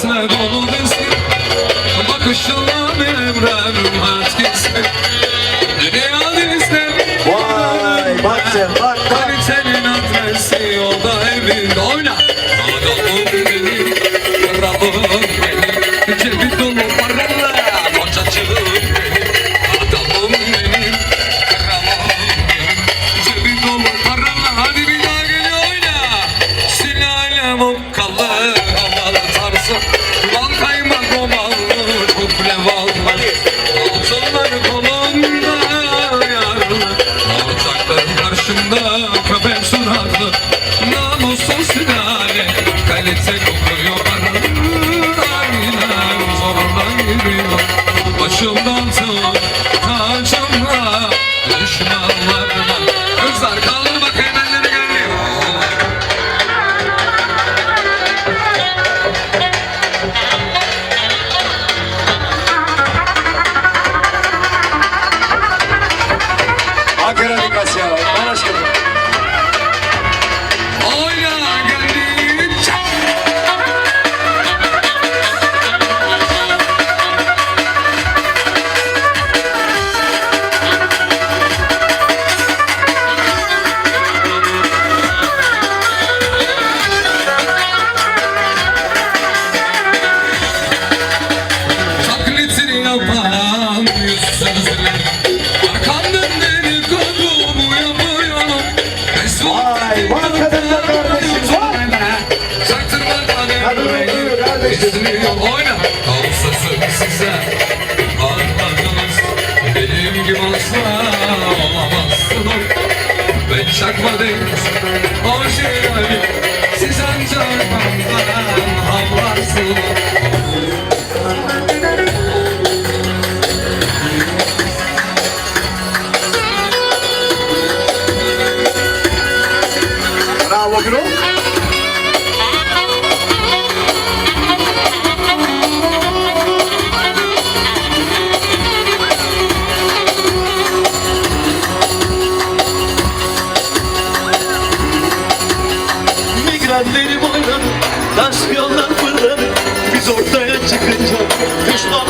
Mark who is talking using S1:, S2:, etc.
S1: hasretle dolu desin Bakışınla benim rengim herkesin Dünya denizler
S2: Vay bak sen bak bak.
S1: Kalitenin adresi yolda evinde oyna. Adamım benim, kralım benim Cebi dolu parayla kocacığım benim Adamım benim, kralım benim Cebi dolu parayla Karşımda köpek suratlı Namussuz silahı kalite kokuyor bana. Aynen zorla giriyor Başımdan tut tacımla Düşmanlarıma Kızlar kaldır bakayım elleri geliyor
S2: Ankara Nikasya.
S1: Çakma değil Orijinali Siz ancak benden havlarsınız
S2: Bravo Gürol.
S3: Migrenlerim oynadı, taş yollar fırladı Biz ortaya çıkınca düşmanları